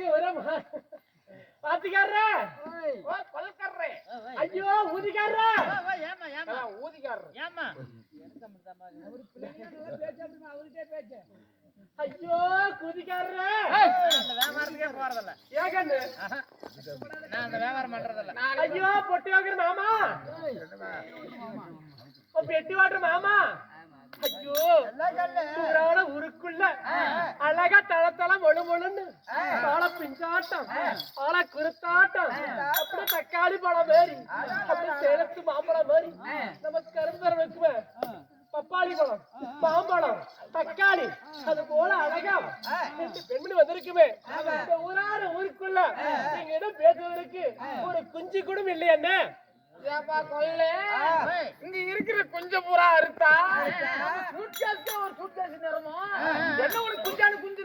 வச்சு ஒரே மா- பாத்துக்காரரே ஓ, கொலைக்காரரே ஐயோ ஊதிக்காரரே. ஏமா ஏமா ஊதிக்காரர். ஏமா ஐயோ குதிக்காரரே அந்த வியாபாரத்துக்கே போறதில்ல. ஏகன்னு நான் அந்த வியாபாரம் பண்றதில்ல. ஐயோ பொட்டி வாங்குற மாமா. ஓ, பெட்டி வாட்டுற மாமா. ஐயோ சூறாவள உருக்குள்ள அழகா தள தள மொழு மொழுன்னு ஆள பிஞ்சாட்டம் ஆள குருத்தாட்டம் அப்படியே தக்காளி பழம் மாதிரி அப்படியே சேலத்து மாம்பழம் மாதிரி நம்ம கருந்தரம் வைக்குமே பப்பாளி பழம் மாம்பழம் தக்காளி அது போல அழகா பெண்மணி வந்திருக்குமே. ஊரான ஊருக்குள்ள நீங்க இடம் பேசுவதற்கு ஒரு குஞ்சு கூட இல்லையா ஏப்பா கொல்ல இங்க இருக்கிற குஞ்ச பூரா அறுத்தா? சூட்கேஸ்க்கு ஒரு சூட்கேஸ் நிறமோ? என்ன ஒரு குஞ்சானு குஞ்சு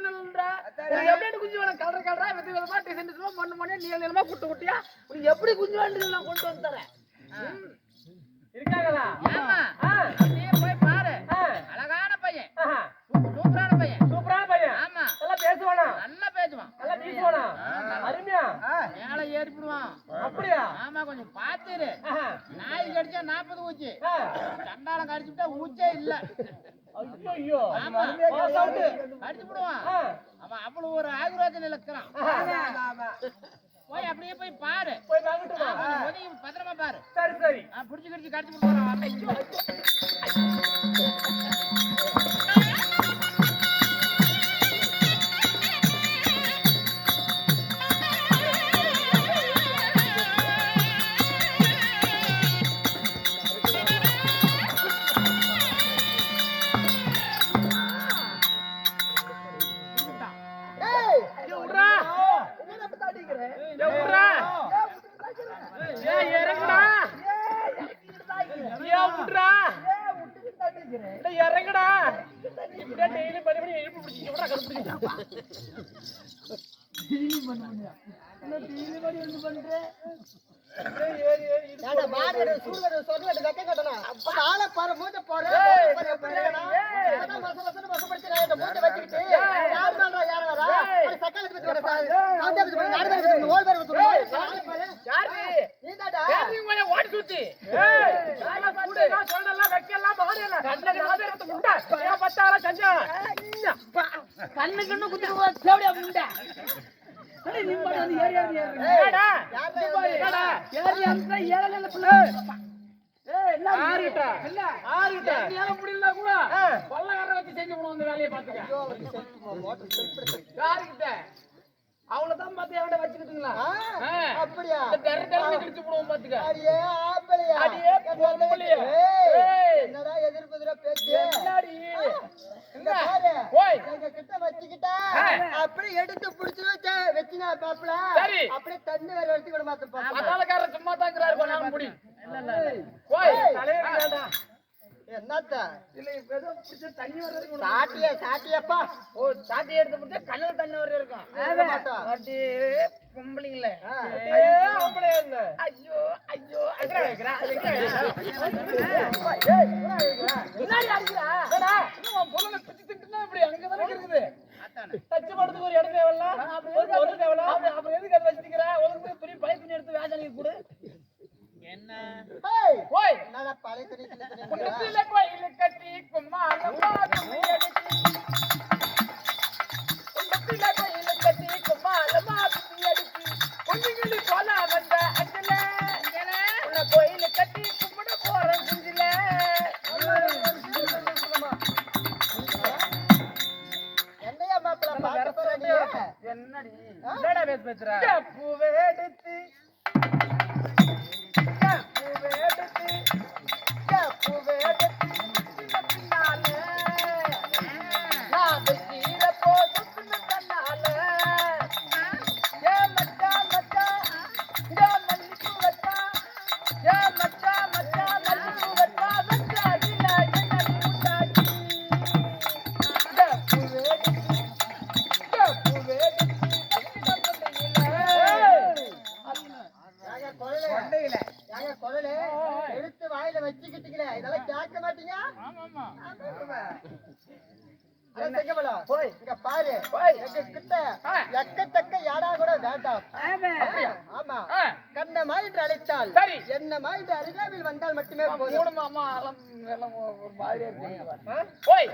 உனக்கு எப்படி குஞ்சு வேணும் கலர் கலரா வித விதமா டிசைன் டிசைனா மண்ணு நீள நீளமா குட்டு குட்டியா? உனக்கு எப்படி குஞ்சு வேண்டியது நான் கொண்டு வந்து தரேன்? இருக்காங்களா? ஏமா மேல ஏறிப்பிடுவான். அப்படியா? ஆமா கொஞ்சம் பாத்துரு. நாய் கடிச்சா நாற்பது ஊச்சி ஆ. சண்டாலம் கடிச்சுட்டா ஊச்சே இல்ல. ஐயோ ஆமா. கடிச்சு விடுவான். அவன் அவ்வளவு ஒரு ஆகுரோத்தில் இருக்கிறான் ஆஹா. போய் அப்படியே போய் பாரு. போய் பத்திரமா பாரு. சரி சரி. ஆ, புடிச்சு கிடிச்சு கடிச்சு விடுவான் விட்றா, கருப்பு ஏய், ஏறி, செருப்பு, மோட்டர் செருப்பு எடுத்து. யாருகிட்ட? அவங்களதான் பார்த்து எவன்டா வச்சுக்கிட்டுங்களா? அப்படியா? கிழிச்சு போடுவோம் பாத்துக்க. அடியே ஆம்பளையா அடியே பொம்பளையா. ஏய், ஏய். என்னடா எதிர்ப்புதுரா பேச்சு என்னடி? இங்க என்ன? பாரு ஓய். எங்க கிட்ட வச்சுக்கிட்டா. அப்படியே எடுத்து புடிச்சு வச்ச வச்சுனா பாப்பல. அப்படியே தண்ணி வேற மாட்டேன் பாப்பா பட்டாளக்காரர் சும்மா தாங்கிறாரு, கொண்டாந்து என்னத்த இல்ல, இப்ப ஏதோ பிடிச்ச தண்ணி உனக்கு- சாட்டிய சாட்டியப்பா ஓ, சாத்தி எடுத்து முடிச்சா கண்ணுல தண்ணி வர இருக்கும். அடி, பொம்பளைங்களே. ஆம்பளை என்ன? ஐயோ, ஐயோ, எங்கடா வைக்கிறா? முன்னாடி அடிக்கிறா? இன்னும் பொருளை பிச்சு திட்டுனா இப்படி அங்கதானே இருக்குது. தச்சு போடுறதுக்கு ஒரு இடம் தேவையில்ல? ஒரு பொருள் தேவையில்ல? அப்புறம் எதுக்கு அதை வச்சிருக்கிற? உனக்கு பெரிய துணி எடுத்து வேஜானிக்கு கொடு. என்ன? கோயிலு கட்டி கும்மாளமா கோயிலு கட்டி கும்மாளமா கும்மி அடிச்சு. குஞ்சுகிளி போல வந்த அஞ்சல. உள்ள கோயிலு கட்டி கும்பிட போறேன் குஞ்சில. என்னையா மாப்பிள பாட்டு போற நீ என்னடி? என்னடா பேச பேசுற ஒரு மாதிரியா இருக்கு ஓய்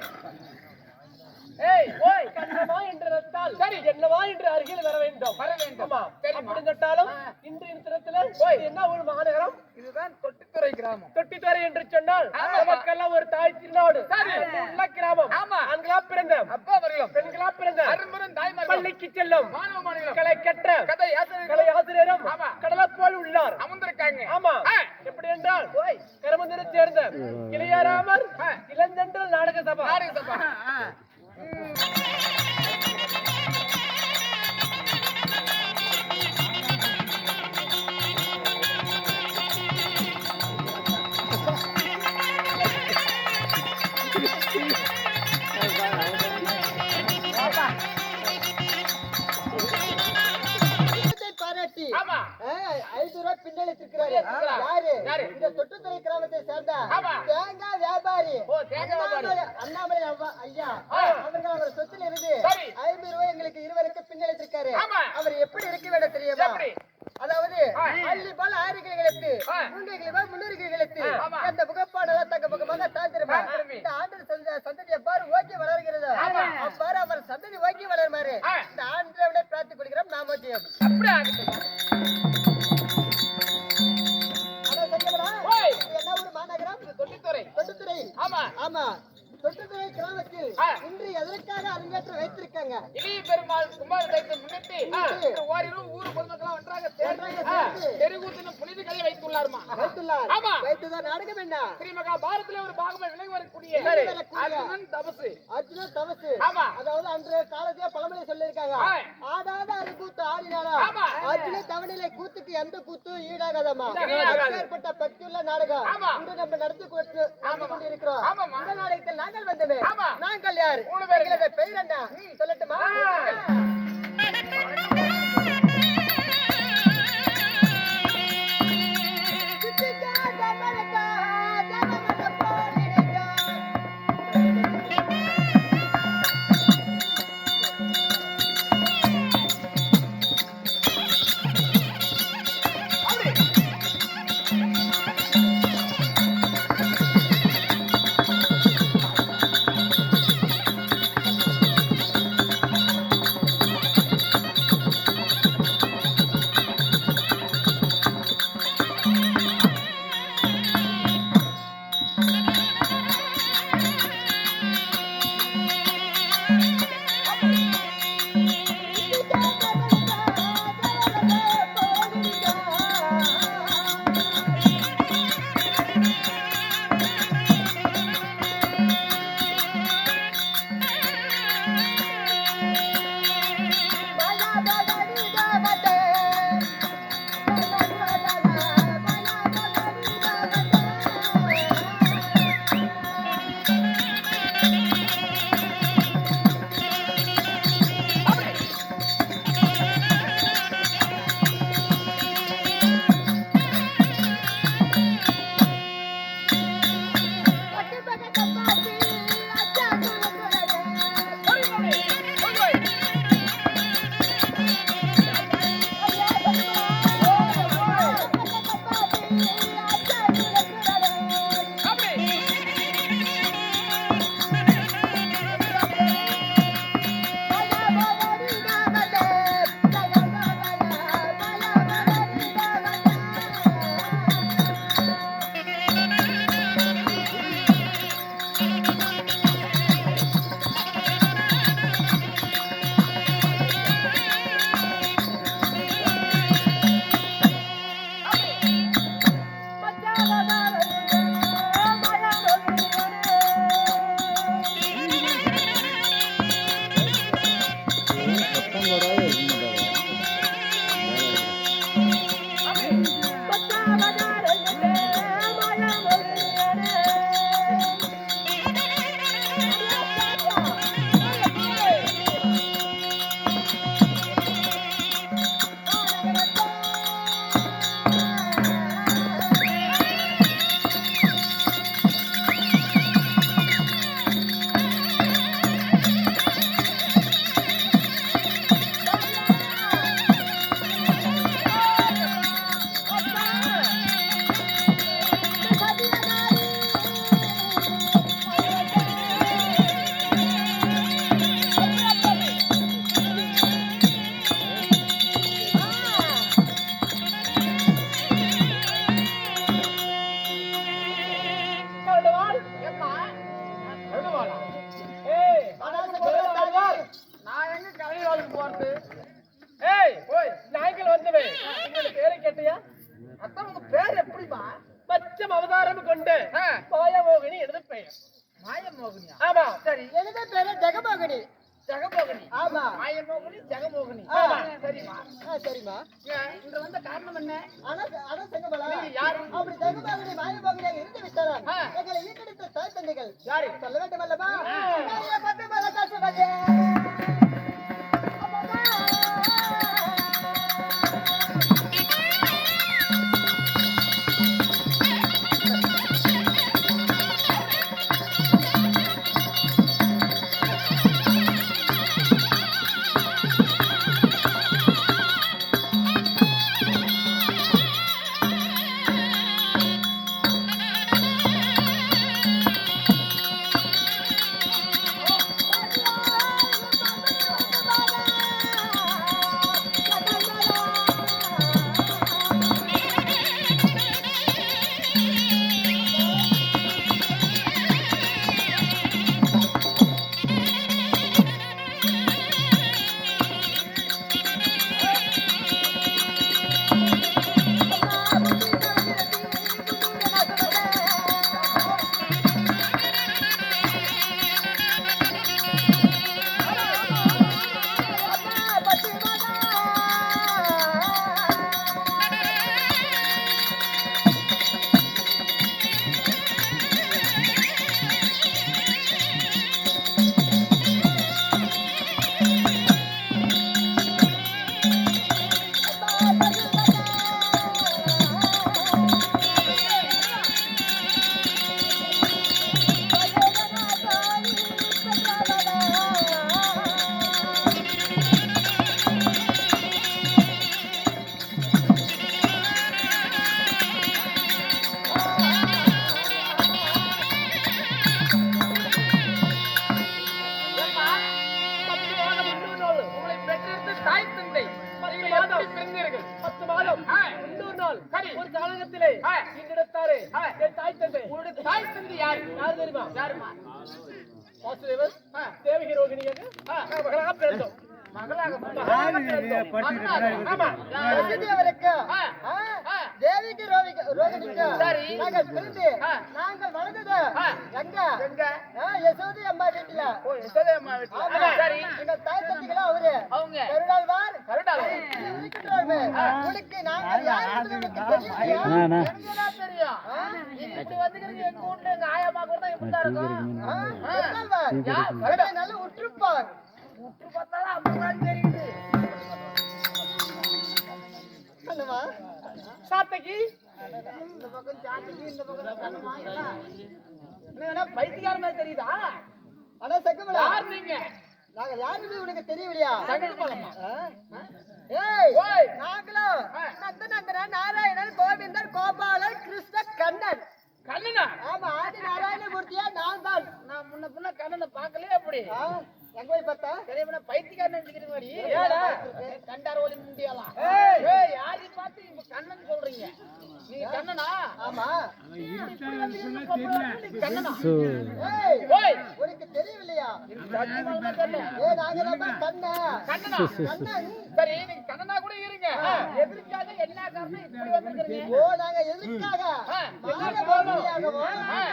ஏய் ஓய் கண்ணமா என்று நினைத்தால் சரி. என்னவா என்று அருகில் வர வேண்டும். வர வேண்டும். அப்படி கேட்டாலும் ஆ. இன்றைய தினத்துல ஓய். என்ன ஒரு மாநகரம்? இதுதான் தொட்டித்துறை கிராமம். தொட்டித்தரை என்று சொன்னால். நமக்கெல்லாம் ஒரு தாய் திருநாடு சரி. உள்ள கிராமம். ஆமா. ஆண்களா பிறந்த அப்பா வரையும் பெண்களா பிறந்த அரும்பெரும் தாய்மார்கள் பள்ளிக்கு செல்லும். மாணவ மாணவிகளும். கலை கற்ற கதை கலை ஆசிரியர்கள் ஆசிரியரும் ஆமா. கடலை போல் உள்ளார். அமர்ந்திருக்காங்க. ஆமா. எப்படி என்றால் கரமந்திரை சேர்ந்த இளையராமர் இளஞ்சென்றல் நாடக சபா நாடக சபா. யாரு யாரு? இந்த தொட்டுத்துறை கிராமத்தை சேர்ந்த. தேங்காய் வியாபாரி. அண்ணாமலை- ஐயா சொத்துல இருந்து சரி. ஐநூறு ரூபாய் எங்களுக்கு இருவருக்கு பின்னளித்திருக்காரு ஆமா. அவர் எப்படி இருக்க வேண்டும் தெரியுமா? அதாவது. அள்ளி போல ஆயிரங்கள் எடுத்து ஆ. மூன்றுகளை போல் முன்னூறுகள் எடுத்து ஆமா. அந்த முகப்பாடெல்லாம் தங்க முகமாக தாழ்த்திருப்பார் தாழ்த்திருப்பி. இந்த ஆண்டு சந்த- சந்ததி எவ்வாறு ஓக்கி வளர்கிறதோ. அவ்வாறு அவர் சந்ததி ஓக்கி வளருமாறு. இந்த ஆண்டவனை பிரார்த்திக் கொள்கிறோம் நாமோஜியம் அப்படியே ஆகட்டும் அட ஆமா ஆ. இன்று எதற்காக அரங்கேற்றம் வைத்திருக்காங்க இளைய பெருமாள் குமார தயத்தை முன்னிட்டு ஓரிரும் ஊர் பொதுமக்கள் ஒன்றாக சேர்ந்து கதை வைத்துள்ளாருமா வைத்துள்ளார் ஆமா. வைத்துதான் நாடகம் என்ன ஸ்ரீமகா பாரதிலே ஒரு பாகமே விலகி வரக்கூடிய. அர்ஜுனன் தபசு அர்ஜுன தவசு ஆமா. அதாவது அன்று காலத்திலே பழமொழி சொல்லியிருக்காங்க. ஆடாத அரு கூத்து ஆடினாரா. அர்ஜுன தவணையிலே கூத்துக்கு எந்த கூத்தும் ஈடாகாதம்மா ஈடாகாது. அப்பேற்பட்ட பக்தியுள்ள நாடகம். இன்று நம்ம நடத்தி கொண்டு நடத்தி கொண்டிருக்கிறோம். இந்த நாடகத்தில் நாங்கள் வந்தோமே ஆமா. நாங்கள் யார் மூணு பேர். எங்களது பெயர் என்ன சொல்லட்டுமா இன்று வந்த காரணம் என்ன ஆனா ஆனா நீங்க யாரு? அப்படி செங்கமலை மாயபோகியாக இருந்து விட்டாராம். எங்களை ஈட்டெடுத்த தாய் தந்தைகள் யாரு? சொல்ல வேண்டும் அல்லவா பத்து மலை. இங்கெடுத்தாரு ஆ. என் தாய் தந்தை. உங்களுடைய தாய் தந்தை யாரு? யார் தெரியுமா? யாருமா வாசுதேவன். தேவகி பிறந்தோம் மகளாக மகளாக பிறந்தோம். தேவிக்கு ரோகிணிக்கு சரி. நாங்கள். நாங்கள் வளர்ந்தது. எங்க? எங்க? யசோதி அம்மா வீட்டுல. ஓ யசோதை அம்மா வீட்டுல. ஆமா. சரி. எங்க தாய் தந்தைகளும் அவரு? அவங்க. கருடாழ்வார். இருக்கிறாரு. உனக்கு நாங்கள் யார் தெரியும்? இப்படி வந்துக்கிறீங்க எங்க வீட்டுல எங்க ஆயாமா கூட தான் இப்படிதான் இருக்கும். கருடாழ்வார். நல்லா உற்றுப்பார்? உற்று பார்த்தாலும் அப்படிதான் தெரியுது சொல்லுமா சாத்தகி இந்த பக்கம் ஜாதிக்கு இந்த பக்கம் கண்ணுமா எல்லாம் என்ன பைத்தியார மாதிரி தெரியுதா ஆனா செக்கமலா யார் நீங்க நாங்க யாருன்னு உனக்கு தெரியலையா சங்கத்து ஏய் ஓய். நாங்களும் நந்தநந்தன நாராயணன் கோவிந்தன் கோபாலன் கிருஷ்ண கண்ணன் கண்ணனா ஆமா ஆதி நாராயண மூர்த்தியா நான் தான் நான் முன்ன பின்ன கண்ணனை பார்க்கலையே அப்படி எங்க போய் பார்த்தா? தெரியவன பைத்தியக்காரன் நினைச்சுக்கிறீங்க மாதிரி. ஏடா? கண்டார் ஒளி முடியலாம் ஏய். யாரையும் பார்த்து இப்ப கண்ணன் சொல்றீங்க? நீங்க கண்ணனா? ஆமா. கண்ணனா? ஏய் உனக்கு தெரியவில்லையா. ஏ நாங்க கண்ணா. கண்ணனா? கண்ணன்? சரி நீங்க கண்ணனா கூட இருங்க. எதிர்க்காக என்ன காரணம் இப்படி வந்திருக்கிறீங்க. ஓ நாங்க எதுக்காக ஆ. மானபாகுடியாகவும் ஆ.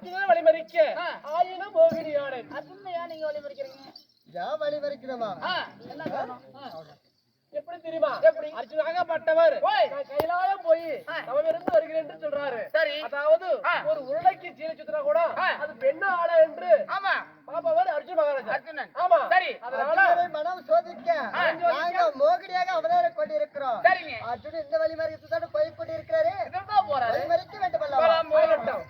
அர்ஜுன வழிமறிக்க. ஆயினும் அதுன்னு ஏன் நீங்க வழி மறிக்கிறீங்க ஏன் வழி வரைக்கிறவா ஆ, என்ன காரணம்? எப்படி தெரியுமா? எப்படி? அர்ஜுனாகப்பட்டவர் கைலாயம் போய். தவமிருந்து வருகிறேன் என்று சொல்றாரு. சரி. அதாவது. ஒரு உருளைக்கு சீலை சுத்தினா கூட. அது பெண்ணா ஆளா என்று ஆமா. பாப்பவர் அர்ஜுன் மகாராஜா. அர்ஜுனன். ஆமா. சரி. அதனால மனம் சோதிக்க நாங்க மோகினியாக அவதாரம் கொண்டிருக்கிறோம். சரிங்க. அர்ஜுன் இந்த வழி மறித்து தான் போய் கொண்டிருக்கிறாரு போறாரு. வழி மறிக்க வேண்டும் போகட்டும்.